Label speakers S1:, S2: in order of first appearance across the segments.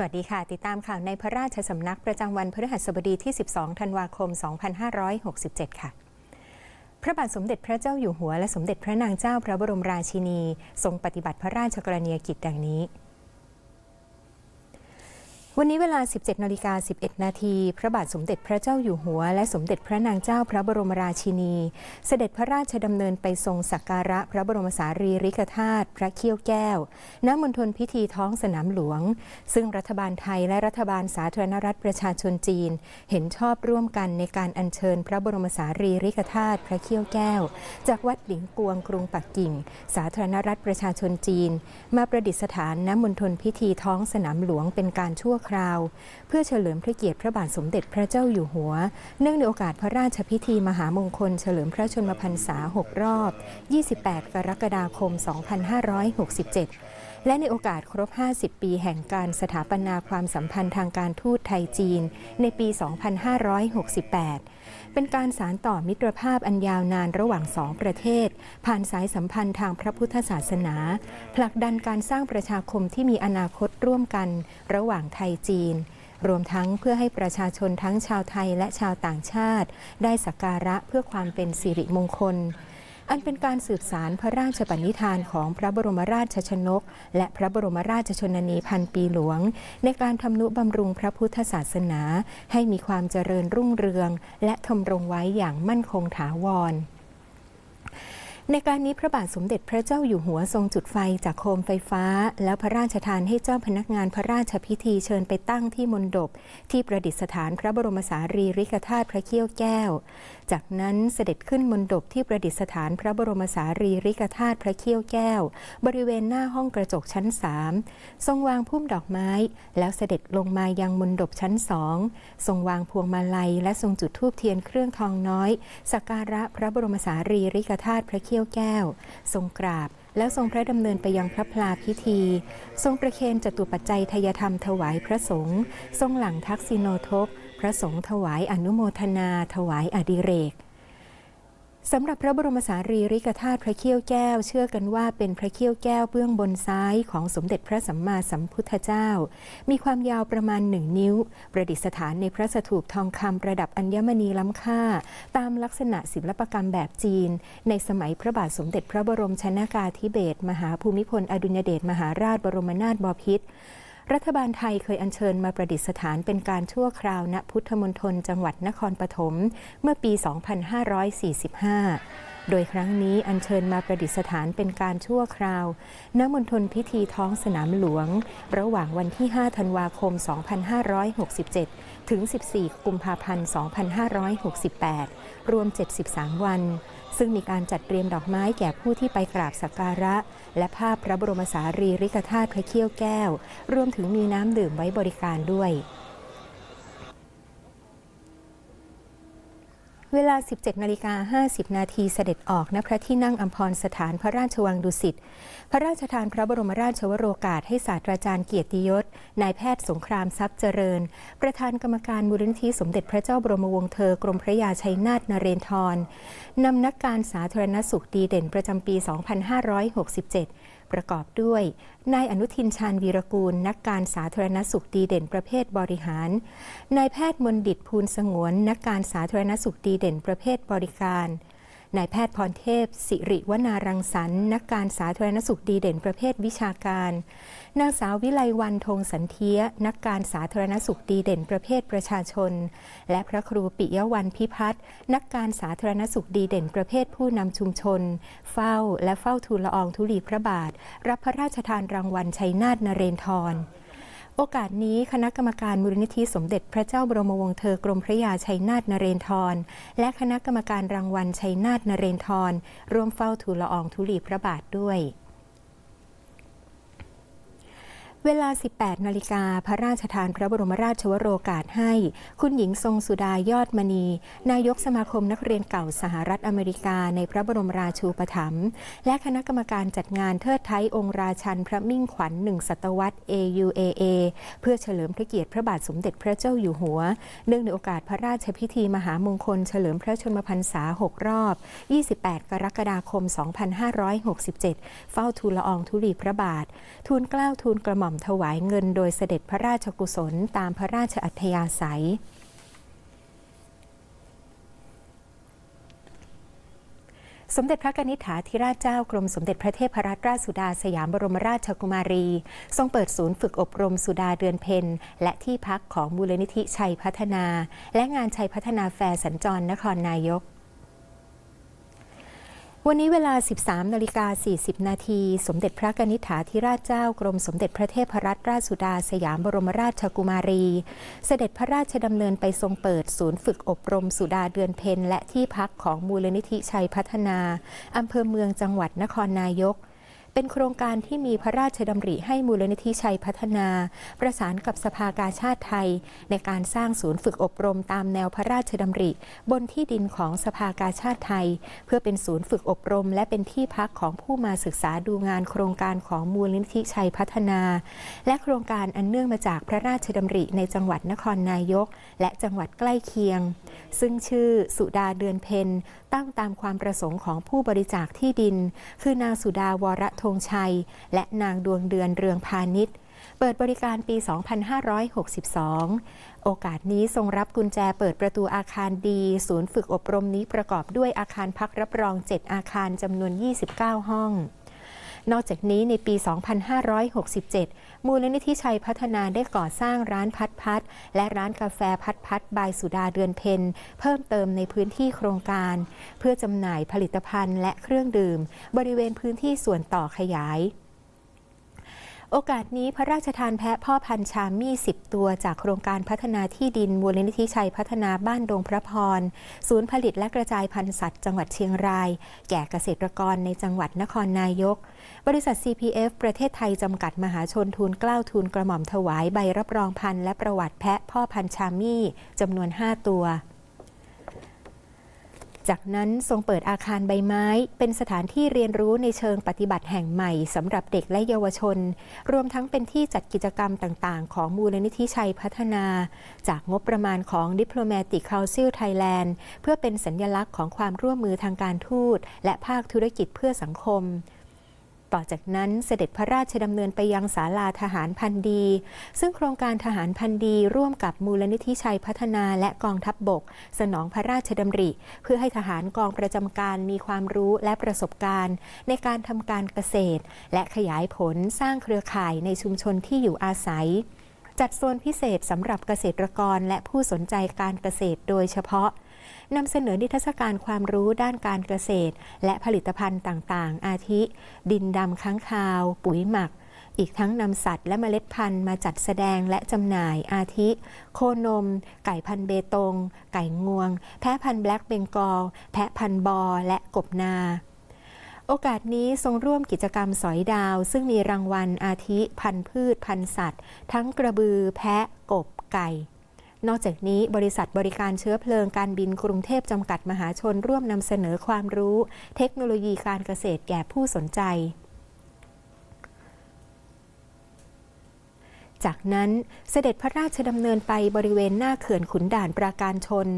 S1: สวัสดีค่ะ ติดตามข่าวในพระราชสำนักประจำวันพฤหัสบดีที่ 12 ธันวาคม 2567 ค่ะ พระบาทสมเด็จพระเจ้าอยู่หัวและสมเด็จพระนางเจ้าพระบรมราชินี ทรงปฏิบัติพระราชกรณียกิจดังนี้ วันนี้เวลา 17นาฬิกา11 นาที พระบาทสมเด็จพระเจ้าอยู่หัว และสมเด็จพระนางเจ้าพระบรมราชินี เสด็จพระราชดำเนินไปทรงสักการะพระบรมสารีริกธาตุพระเขี้ยวแก้ว ณ มณฑลพิธีท้องสนามหลวง ซึ่งรัฐบาลไทยและรัฐบาลสาธารณรัฐประชาชนจีน เห็นชอบร่วมกันในการอัญเชิญ พระบรมสารีริกธาตุพระเขี้ยวแก้ว จากวัดหลิงกวงกรุงปักกิ่ง สาธารณรัฐประชาชนจีน มาประดิษฐานณมณฑลพิธีท้องสนามหลวงเป็นการชั่วคราว เพื่อเฉลิมพระเกียรติพระบาทสมเด็จพระเจ้าอยู่หัว เนื่องในโอกาสพระราชพิธีมหามงคล เฉลิมพระชนมพรรษา 6 รอบ 28 กรกฎาคม 2567 และในโอกาสครบ 50 ปีแห่งการสถาปนาความสัมพันธ์ทางการทูตไทยจีน ในปี 2568 เป็นการสารต่อมิตรภาพอันยาวนานระหว่างสองประเทศ ผ่านสายสัมพันธ์ทางพระพุทธศาสนา ผลักดันการสร้างประชาคมที่มีอนาคตร่วมกันระหว่างไทยจีนรวมทั้งเพื่อให้ประชาชนทั้งชาวไทยและชาวต่างชาติ ได้สักการะเพื่อความเป็นสิริมงคล อันเป็นการสืบสารพระราชปณิธานของพระบรมราชชนก และพระบรมราชชนนีพันปีหลวง ในการทำนุบำรุงพระพุทธศาสนา ให้มีความเจริญรุ่งเรือง และทำรงไว้อย่างมั่นคงถาวรในการนี้พระบาทสมเด็จพระเจ้าอยู่หัวทรงจุดไฟจากโคมไฟฟ้า แล้วพระราชทานให้เจ้าพนักงานพระราชพิธีเชิญไปตั้งที่มณฑปที่ประดิษฐานพระบรมสารีริกธาตุพระเขี้ยวแก้ว จากนั้นเสด็จขึ้นมณฑปที่ประดิษฐานพระบรมสารีริกธาตุพระเขี้ยวแก้ว บริเวณหน้าห้องกระจกชั้นสามทรงวางพุ่มดอกไม้ แล้วเสด็จลงมายังมณฑปชั้นสองทรงวางพวงมาลัย และทรงจุดธูปเทียนเครื่องทองน้อยสักการะพระบรมสารีริกธาตุพระเขี้ยวแก้ว ทรงกราบแล้วทรงพระดำเนินไปยังพระพลาพิธี ทรงประเคนจตุปัจจัยทายธรรมถวายพระสงฆ์ทรงหลังทักษิโนทก พระสงฆ์ถวายอนุโมทนา ถวายอดิเรกสำหรับพระบรมสารีริกธาตุพระเขี้ยวแก้ว เชื่อกันว่าเป็นพระเขี้ยวแก้วเบื้องบนซ้ายของสมเด็จพระสัมมาสัมพุทธเจ้า มีความยาวประมาณหนึ่งนิ้ว ประดิษฐานในพระสถูปทองคำประดับอัญมณีล้ำค่า ตามลักษณะศิลปกรรมแบบจีน ในสมัยพระบาทสมเด็จพระบรมชนากาธิเบศรมหาภูมิพลอดุลยเดชมหาราชบรมนาถบพิตร รัฐบาลไทยเคยอัญเชิญมาประดิษฐานเป็นการชั่วคราวณพุทธมณฑลจังหวัดนครปฐมเมื่อปี 2545โดยครั้งนี้อัญเชิญมาประดิษฐานเป็นการชั่วคราว ณ มณฑลพิธีท้องสนามหลวง ระหว่างวันที่ 5 ธันวาคม 2567 ถึง 14 กุมภาพันธ์ 2568 รวม 73 วัน ซึ่งมีการจัดเตรียมดอกไม้แก่ผู้ที่ไปกราบสักการะ และภาพพระบรมสารีริกธาตุพระเขี้ยวแก้ว รวมถึงมีน้ำดื่มไว้บริการด้วย เวลา 17นาฬิกา50 นาทีเสด็จออกณพระที่นั่งอัมพรสถานพระราชวังดุสิต พระราชทานพระบรมราชวโรกาสให้ศาสตราจารย์เกียรติยศ นายแพทย์สงครามทรัพย์เจริญ ประธานกรรมการมูลนิธิสมเด็จพระเจ้าบรมวงศ์เธอกรมพระยาชัยนาทนเรนทรนำนักการสาธารณสุขดีเด่นประจำปี 2567 ประกอบด้วย นายอนุทินชาญวีรกูล นักการสาธารณสุขดีเด่นประเภทบริหาร นายแพทย์มนดิตภูลสงวน นักการสาธารณสุขดีเด่นประเภทบริการ นายแพทย์พรเทพ สิริวนารังสรรค์นักการสาธารณสุขดีเด่นประเภทวิชาการ นางสาววิไลวันธงสันเทีย นักการสาธารณสุขดีเด่นประเภทประชาชน และพระครูปิยวันพิพัฒน์นักการสาธารณสุขดีเด่นประเภทผู้นำชุมชน เฝ้าและเฝ้าทูลละอองธุลีพระบาท รับพระราชทานรางวัลชัยนาทนเรนทร โอกาสนี้คณะกรรมการมูลนิธิสมเด็จพระเจ้าบรมวงศ์เธอกรมพระยาชัยนาทนเรนทร และคณะกรรมการรางวัลชัยนาทนเรนทรร่วมเฝ้าทูลละอองธุลีพระบาทด้วย เวลา 18 นาฬิกา พระราชทานพระบรมราชวโรกาสให้ คุณหญิงทรงสุดายอดมณี นายกสมาคมนักเรียนเก่าสหรัฐอเมริกาในพระบรมราชูปถัมภ์และคณะกรรมการจัดงานเทิดไทยองค์ราชันพระมิ่งขวัญหนึ่งศตวรรษ AUAA เพื่อเฉลิมพระเกียรติพระบาทสมเด็จพระเจ้าอยู่หัว เนื่องในโอกาสพระราชพิธีมหามงคล เฉลิมพระชนมพรรษา 6 รอบ 28 กรกฎาคม 2567 เฝ้าทูลละอองธุลีพระบาท ทูลเกล้าทูลกระหม่อมม่อมถวายเงินโดยเสด็จพระราชกุศลตามพระราชอัธยาศัย สมเด็จพระนิษฐาธิราชเจ้ากรมสมเด็จพระเทพรัตนราชสุดาสยามบรมราชกุมารี ทรงเปิดศูนย์ฝึกอบรมสุดาเดือนเพ็ญและที่พักของมูลนิธิชัยพัฒนา และงานชัยพัฒนาแฟร์สัญจรนครนายก วันนี้เวลา 13นาฬิกา40 นาทีสมเด็จพระกนิษฐาธิราชเจ้ากรมสมเด็จพระเทพรัตนราชสุดาสยามบรมราชกุมารี เสด็จพระราชดำเนินไปทรงเปิดศูนย์ฝึกอบรมสุดาเดือนเพ็ญและที่พักของมูลนิธิชัยพัฒนาอำเภอเมืองจังหวัดนครนายก เป็นโครงการที่มีพระราชดำริให้มูลนิธิชัยพัฒนา ประสานกับสภากาชาติไทย ในการสร้างศูนย์ฝึกอบรมตามแนวพระราชดำริ บนที่ดินของสภากาชาติไทย เพื่อเป็นศูนย์ฝึกอบรม และเป็นที่พักของผู้มาศึกษาดูงานโครงการของมูลนิธิชัยพัฒนา และโครงการอันเนื่องมาจากพระราชดำริในจังหวัดนครนายก และจังหวัดใกล้เคียง ซึ่งชื่อสุดาเดือนเพ็ญตั้งตามความประสงค์ของผู้บริจาคที่ดิน คือนางสุดาวรธงชัย และนางดวงเดือนเรืองพาณิชย์เปิดบริการปี 2562 โอกาสนี้ทรงรับกุญแจเปิดประตูอาคารดี ศูนย์ฝึกอบรมนี้ประกอบด้วยอาคารพักรับรอง 7 อาคารจำนวน 29 ห้อง นอกจากนี้ในปี 2567 มูลนิธิชัยพัฒนาได้ก่อสร้างร้านพัดพัดและร้านกาแฟพัดพัดบายสุดาเดือนเพ็ญเพิ่มเติมในพื้นที่โครงการ เพื่อจำหน่ายผลิตภัณฑ์และเครื่องดื่ม บริเวณพื้นที่ส่วนต่อขยาย โอกาสนี้พระราชทานแพะพ่อพันชามี่ 10 ตัวจากโครงการพัฒนาที่ดินมูลนิธิชัยพัฒนาบ้านดงพระพร ศูนย์ผลิตและกระจายพันธุ์สัตว์จังหวัดเชียงราย แก่เกษตรกรในจังหวัดนครนายก บริษัท CPF ประเทศไทยจำกัดมหาชนทูลเกล้าวทูลกระหม่อมถวายใบรับรองพันธุ์และประวัติแพะพ่อพันชามี่จำนวน 5 ตัว จากนั้นทรงเปิดอาคารใบไม้ เป็นสถานที่เรียนรู้ในเชิงปฏิบัติแห่งใหม่สำหรับเด็กและเยาวชน รวมทั้งเป็นที่จัดกิจกรรมต่างๆ ของมูลนิธิชัยพัฒนา จากงบประมาณของ Diplomatic Council Thailand เพื่อเป็นสัญญลักษณ์ของความร่วมมือทางการทูต และภาคธุรกิจเพื่อสังคม ต่อจากนั้นเสด็จพระราชดำเนินไปยังศาลาทหารพันดี ซึ่งโครงการทหารพันดีร่วมกับมูลนิธิชัยพัฒนาและกองทัพบบก สนองพระราชดำริ เพื่อให้ทหารกองประจำการมีความรู้และประสบการณ์ ในการทำการเกษตร และขยายผลสร้างเครือข่ายในชุมชนที่อยู่อาศัย จัดโซนพิเศษสำหรับเกษตรกรและผู้สนใจการเกษตรโดยเฉพาะ นำเสนอนิทรรศการความรู้ด้านการเกษตร และผลิตภัณฑ์ต่างๆ อาทิ ดินดำค้างคาว ปุ๋ยหมัก อีกทั้งนำสัตว์และเมล็ดพันธุ์มาจัดแสดงและจำหน่ายอาทิ โคนม ไก่พันเบตง ไก่งวง แพะพันแบล็กเบงกอล แพะพันบอ และกบนาโอกาสนี้ทรงร่วมกิจกรรมสอยดาว ซึ่งมีรางวัลอาทิ พันธุ์พืช พันธุ์สัตว์ ทั้งกระบือ แพะ กบ ไก่ นอกจากนี้บริษัทบริการเชื้อเพลิงการบินกรุงเทพจำกัดมหาชนร่วมนำเสนอความรู้ เทคโนโลยีการเกษตรแก่ผู้สนใจ จากนั้นเสด็จพระราชดำเนินไปบริเวณหน้าเขื่อนขุนด่านปราการชน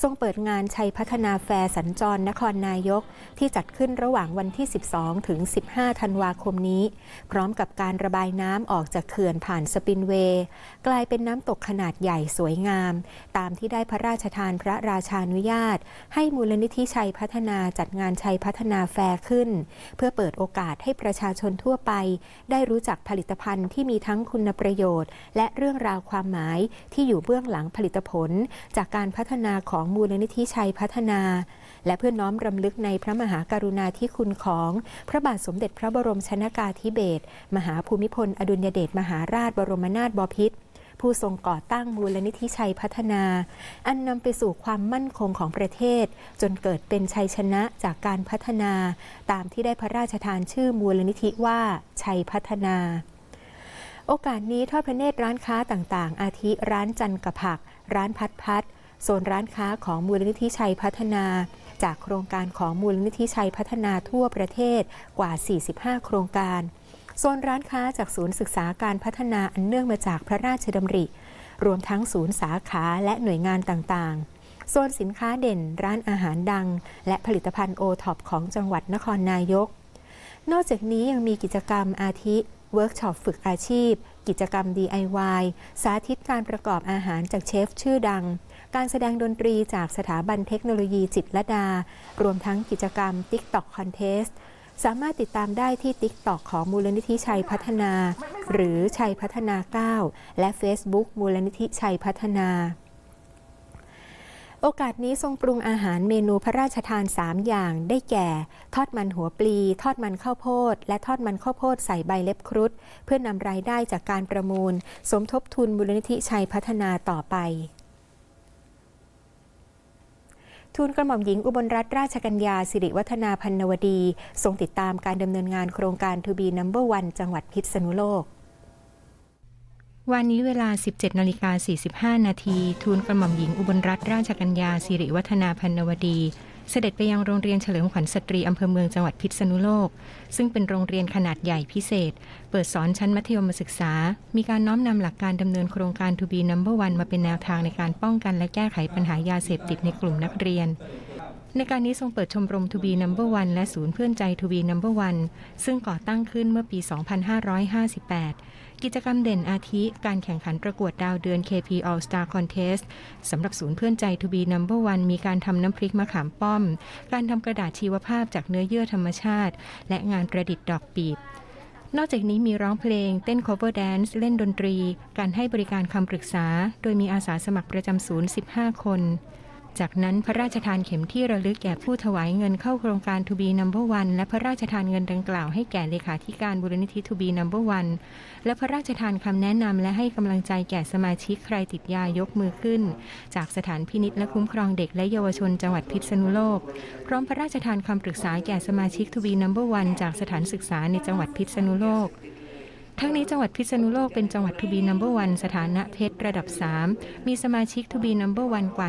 S1: ทรงเปิดงานชัยพัฒนาแฟร์สัญจรนครนายก ที่จัดขึ้นระหว่างวันที่ 12 ถึง 15 ธันวาคมนี้ พร้อมกับการระบายน้ำออกจากเขื่อนผ่านสปินเวย์กลายเป็นน้ำตกขนาดใหญ่สวยงาม ตามที่ได้พระราชทานพระราชานุญาต ให้มูลนิธิชัยพัฒนาจัดงานชัยพัฒนาแฟร์ขึ้น เพื่อเปิดโอกาสให้ประชาชนทั่วไป ได้รู้จักผลิตภัณฑ์ที่มีทั้งคุณประโยชน์และเรื่องราวความหมายที่อยู่เบื้องหลังผลิตผล จากการพัฒนาของมูลนิธิชัยพัฒนา และเพื่อน้อมรำลึกในพระมหากรุณาธิคุณของ พระบาทสมเด็จพระบรมชนากาธิเบศรมหาภูมิพล อดุลยเดชมหาราชบรมนาถบพิตรผู้ทรงก่อตั้งมูลนิธิชัยพัฒนา อันนำไปสู่ความมั่นคงของประเทศ จนเกิดเป็นชัยชนะจากการพัฒนา ตามที่ได้พระราชทานชื่อมูลนิธิว่าชัยพัฒนา โอกาสนี้ทอดพระเนตรร้านค้าต่างๆ อาทิร้านจันกระผัก ร้านพัดพัดโซนร้านค้าของมูลนิธิชัยพัฒนา จากโครงการของมูลนิธิชัยพัฒนาทั่วประเทศกว่า 45 โครงการ โซนร้านค้าจากศูนย์ศึกษาการพัฒนาอันเนื่องมาจากพระราชดำริ รวมทั้งศูนย์สาขาและหน่วยงานต่างๆโซนสินค้าเด่นร้านอาหารดัง และผลิตภัณฑ์โอท็อปของจังหวัดนครนายก นอกจากนี้ยังมีกิจกรรมอาทิ เวิร์กช็อปฝึกอาชีพ กิจกรรม DIY สาธิตการประกอบอาหารจากเชฟชื่อดัง การแสดงดนตรีจากสถาบันเทคโนโลยีจิตรลดา รวมทั้งกิจกรรม TikTok Contest สามารถติดตามได้ที่ TikTok ของมูลนิธิชัยพัฒนา หรือชัยพัฒนา 9 และ Facebook มูลนิธิชัยพัฒนา โอกาสนี้ทรงปรุงอาหารเมนูพระราชทาน 3 อย่าง ได้แก่ ทอดมันหัวปลี ทอดมันข้าวโพด และทอดมันข้าวโพดใส่ใบเล็บครุฑเพื่อนำรายได้จากการประมูล สมทบทุนมูลนิธิชัยพัฒนาต่อไปทูลกระหม่อมหญิงอุบลรัตนราชกัญญาสิริวัฒนาพันนวดี ทรงติดตามการดำเนินงานโครงการ To be Number One จังหวัดพิษณุโลก วันนี้เวลา 17นาฬิกา45 นาทีทูลกระหม่อมหญิงอุบลรัตนราชกัญญาสิริวัฒนาพันนวดี เสด็จไปยังโรงเรียนเฉลิมขวัญสตรีอำเภอเมืองจังหวัดพิษณุโลก ซึ่งเป็นโรงเรียนขนาดใหญ่พิเศษ เปิดสอนชั้นมัธยมศึกษา มีการน้อมนำหลักการดำเนินโครงการ To be Number One มาเป็นแนวทางในการป้องกันและแก้ไขปัญหายาเสพติดในกลุ่มนักเรียนในการนี้ทรงเปิดชมรม To be Number One และศูนย์เพื่อนใจ To be Number One ซึ่งก่อตั้งขึ้นเมื่อปี 2558 กิจกรรมเด่นอาทิ การแข่งขันประกวดดาวเดือน KP All Star Contest สำหรับศูนย์เพื่อนใจ To be Number One มีการทำน้ำพริกมะขามป้อม การทำกระดาษชีวภาพจากเนื้อเยื่อธรรมชาติ และงานประดิษฐ์ดอกปีบนอกจากนี้มีร้องเพลง เต้น cover dance เล่นดนตรี การให้บริการคำปรึกษา โดยมีอาสาสมัครประจำศูนย์ 15 คน จากนั้นพระราชทานเข็มที่ระลึกแก่ผู้ถวายเงินเข้าโครงการ To be Number One และพระราชทานเงินดังกล่าวให้แก่เลขาธิการบูรณิธิ To be Number One และพระราชทานคำแนะนำและให้กำลังใจแก่สมาชิกใครติดยายกมือขึ้น จากสถานพินิจและคุ้มครองเด็กและเยาวชนจังหวัดพิษณุโลก พร้อมพระราชทานคำปรึกษาแก่สมาชิก To be Number One จากสถานศึกษาในจังหวัดพิษณุโลก ทั้งนี้จังหวัดพิษณุโลกเป็นจังหวัดทูบีนัมเบอร์วันสถานะเพชรระดับ 3 มีสมาชิกทูบีนัมเบอร์วันกว่า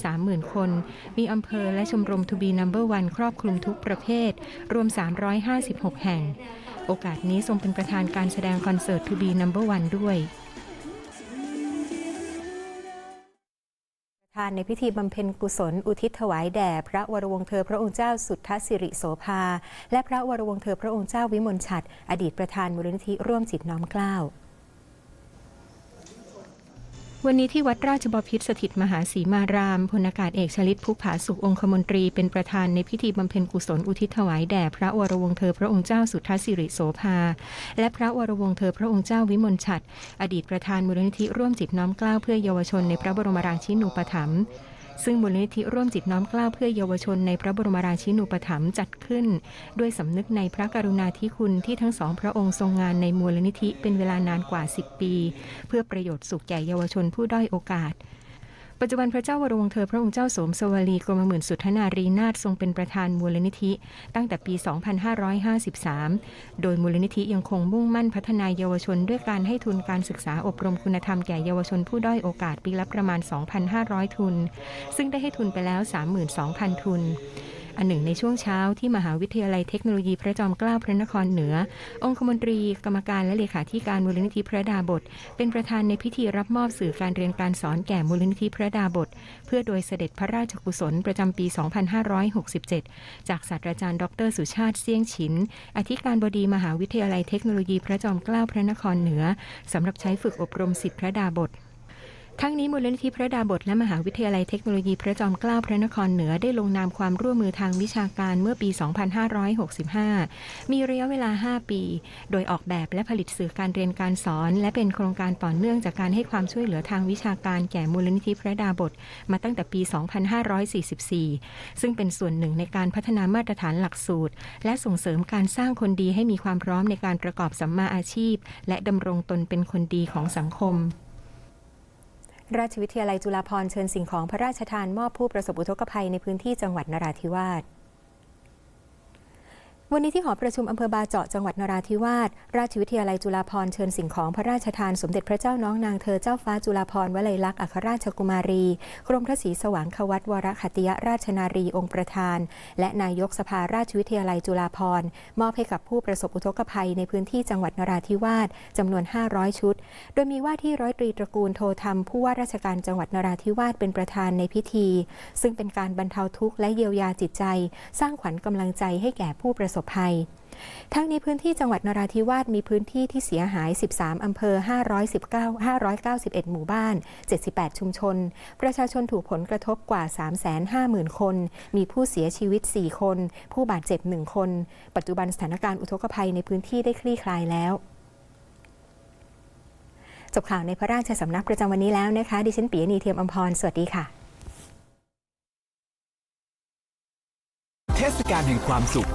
S1: 130,000 คน มีอำเภอและชมรมทูบีนัมเบอร์วันครอบคลุมทุกประเภท รวม 356 แห่ง โอกาสนี้ทรงเป็นประธานการแสดงคอนเสิร์ตทูบีนัมเบอร์วันด้วย ทานในพิธีบำเพ็ญกุศล อุทิศถวายแด่พระวรวงเธอพระองค์เจ้าสุทธสิริโสภา และพระวรวงเธอพระองค์เจ้าวิมลฉัตรอดีตประธานมูลนิธิร่วมจิตน้อมเกล้า วันนี้ที่วัดราชบพิตรสถิตมหาสีมารามพลอากาศเอกชลิตภูผาสุของคมนตรีเป็นประธานในพิธีบำเพ็ญกุศลอุทิศถวายแด่พระวรวงเธอพระองค์เจ้าสุทธสิริโสภา และพระวรวงเธอพระองค์เจ้าวิมลฉัตรอดีตประธานมูลนิธิร่วมจิตน้อมเกล้าเพื่อเยาวชนในพระบรมราชินูปถัมภ์ ซึ่งมูลนิธิร่วมจิตน้อมกล้าเพื่อเยาวชนในพระบรมราชินูปถัมภ์จัดขึ้น ด้วยสำนึกในพระกรุณาธิคุณที่ทั้งสองพระองค์ทรงงานในมูลนิธิเป็นเวลานานกว่า 10 ปี เพื่อประโยชน์สุขแก่เยาวชนผู้ด้อยโอกาส ปัจจุบันพระเจ้าวรวงศ์เธอพระองค์เจ้าสมสวลีกรมหมื่นสุทธนารีนาถทรงเป็นประธานมูลนิธิ ตั้งแต่ปี 2553 โดยมูลนิธิยังคงมุ่งมั่นพัฒนาเยาวชน ด้วยการให้ทุนการศึกษาอบรมคุณธรรมแก่เยาวชนผู้ด้อยโอกาสปีละประมาณ 2,500 ทุน ซึ่งได้ให้ทุนไปแล้ว 32,000 ทุน อันหนึ่งในช่วงเช้าที่มหาวิทยาลัยเทคโนโลยีพระจอมเกล้าพระนครเหนือ องคมนตรีกรรมการและเลขาธิการมูลนิธิพระดาบท เป็นประธานในพิธีรับมอบสื่อการเรียนการสอนแก่มูลนิธิพระดาบท เพื่อโดยเสด็จพระราชกุศลประจำปี 2567 จากศาสตราจารย์ดรสุชาติเสี่ยงฉิน อธิการบดีมหาวิทยาลัยเทคโนโลยีพระจอมเกล้าพระนครเหนือสำหรับใช้ฝึกอบรมสิทธิพระดาบท ทั้งนี้มูลนิธิพระดาบทและมหาวิทยาลัยเทคโนโลยีพระจอมเกล้าพระนครเหนือได้ลงนามความร่วมมือทางวิชาการเมื่อปี 2565 มีระยะเวลา 5 ปี โดยออกแบบและผลิตสื่อการเรียนการสอน และเป็นโครงการต่อเนื่องจากการให้ความช่วยเหลือทางวิชาการแก่มูลนิธิพระดาบทมาตั้งแต่ปี 2544 ซึ่งเป็นส่วนหนึ่งในการพัฒนามาตรฐานหลักสูตร และส่งเสริมการสร้างคนดีให้มีความพร้อมในการประกอบสัมมาอาชีพ และดำรงตนเป็นคนดีของสังคม ราชวิทยาลัยจุฬาภรณ์เชิญสิ่งของพระราชทานมอบผู้ประสบอุทกภัยในพื้นที่จังหวัดนราธิวาส วันนี้ที่หอประชุมอำเภอบาเจาะจังหวัดนราธิวาส ราชวิทยาลัยจุฬาภรณ์เชิญสิ่งของพระราชทานสมเด็จพระเจ้าน้องนางเธอเจ้าฟ้าจุฬาภรณ์วลัยลักษณ์อัครราชกุมารี กรมพระศรีสว่างควัตวรขัติยราชนารีองค์ประธาน และนายกสภาราชวิทยาลัยจุฬาภรณ์มอบให้กับผู้ประสบอุทกภัยในพื้นที่จังหวัดนราธิวาสจำนวน 500 ชุด โดยมีว่าที่ร้อยตรีตระกูลโทธรรมผู้ว่าราชการจังหวัดนราธิวาสเป็นประธานในพิธี ซึ่งเป็นการบรรเทาทุกข์และเยียวยาจิตใจ สร้างขวัญกำลังใจให้แก่ผู้ประสสบภัย ทั้งนี้พื้นที่จังหวัดนราธิวาสมีพื้นที่ที่เสียหาย 13 อำเภอ 519 591 หมู่บ้าน 78 ชุมชน ประชาชนถูกผลกระทบกว่า 350,000 คน มีผู้เสียชีวิต 4 คน ผู้บาดเจ็บ 1 คน ปัจจุบันสถานการณ์อุทกภัยในพื้นที่ได้คลี่คลายแล้วจบข่าวในพระราชสำนักประจำวันนี้แล้วนะคะ ดิฉันปียนีเทียมอมพร สวัสดีค่ะ
S2: เทศกาลแห่งความสุข